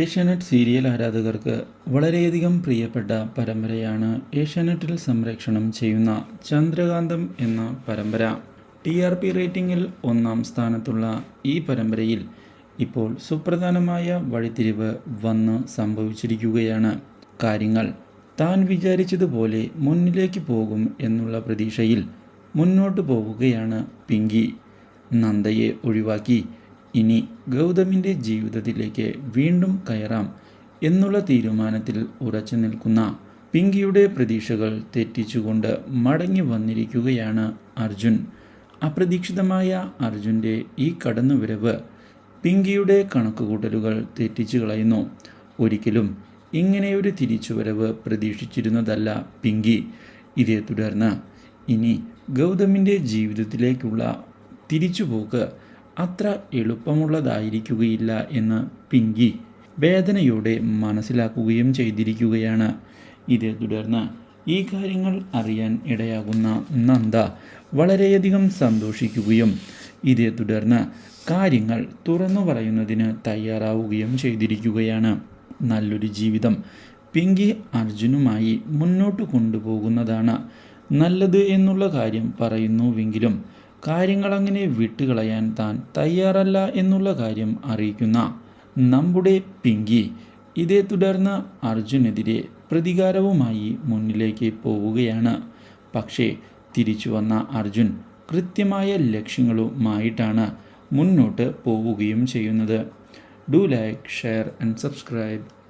Asianet serial ആരാധകർക്ക് വളരെയധികം പ്രിയപ്പെട്ട പരമ്പരയാണ് ഏഷ്യാനെറ്റിൽ സംരക്ഷണം ചെയ്യുന്ന ചന്ദ്രകാന്തം എന്ന പരമ്പര. ടി ആർ പി റേറ്റിംഗിൽ ഒന്നാം സ്ഥാനത്തുള്ള ഈ പരമ്പരയിൽ ഇപ്പോൾ സുപ്രധാനമായ വഴിത്തിരിവ് വന്ന് സംഭവിച്ചിരിക്കുകയാണ് കാര്യങ്ങൾ. താൻ വിചാരിച്ചതുപോലെ മുന്നിലേക്ക് പോകും എന്നുള്ള പ്രതീക്ഷയിൽ മുന്നോട്ട് പോവുകയാണ് പിങ്കി. നന്ദയെ ഒഴിവാക്കി ഇനി ഗൗതമിന്റെ ജീവിതത്തിലേക്ക് വീണ്ടും കയറാം എന്നുള്ള തീരുമാനത്തിൽ ഉറച്ചു നിൽക്കുന്ന പിങ്കിയുടെ പ്രതീക്ഷകൾ തെറ്റിച്ചുകൊണ്ട് മടങ്ങി വന്നിരിക്കുകയാണ് അർജുൻ. അപ്രതീക്ഷിതമായ അർജുന്റെ ഈ കടന്നുവരവ് പിങ്കിയുടെ കണക്കുകൂട്ടലുകൾ തെറ്റിച്ചു കളയുന്നു. ഒരിക്കലും ഇങ്ങനെയൊരു തിരിച്ചുവരവ് പ്രതീക്ഷിച്ചിരുന്നതല്ല പിങ്കി. ഇതേ തുടർന്ന് ഇനി ഗൗതമിന്റെ ജീവിതത്തിലേക്കുള്ള തിരിച്ചുപോക്ക് അത്ര എളുപ്പമുള്ളതായിരിക്കുകയില്ല എന്ന് പിങ്കി വേദനയോടെ മനസ്സിലാക്കുകയും ചെയ്തിരിക്കുകയാണ്. ഇതേ തുടർന്ന് ഈ കാര്യങ്ങൾ അറിയാൻ ഇടയാകുന്ന നന്ദ വളരെയധികം സന്തോഷിക്കുകയും ഇതേ തുടർന്ന് കാര്യങ്ങൾ തുറന്നു പറയുന്നതിന് തയ്യാറാവുകയും ചെയ്തിരിക്കുകയാണ്. നല്ലൊരു ജീവിതം പിങ്കി അർജുനുമായി മുന്നോട്ട് കൊണ്ടുപോകുന്നതാണ് നല്ലത് എന്നുള്ള കാര്യം പറയുന്നുവെങ്കിലും കാര്യങ്ങൾ അങ്ങനെ വിട്ടുകളയാൻ താൻ തയ്യാറല്ല എന്നുള്ള കാര്യം അറിയിക്കുന്ന നമ്മുടെ പിങ്കി ഇതേ തുടർന്ന് അർജുനെതിരെ പ്രതികാരവുമായി മുന്നിലേക്ക് പോവുകയാണ്. പക്ഷേ തിരിച്ചു വന്ന അർജുൻ കൃത്യമായ ലക്ഷ്യങ്ങളുമായിട്ടാണ് മുന്നോട്ട് പോവുകയും ചെയ്യുന്നത്. Do like share and subscribe.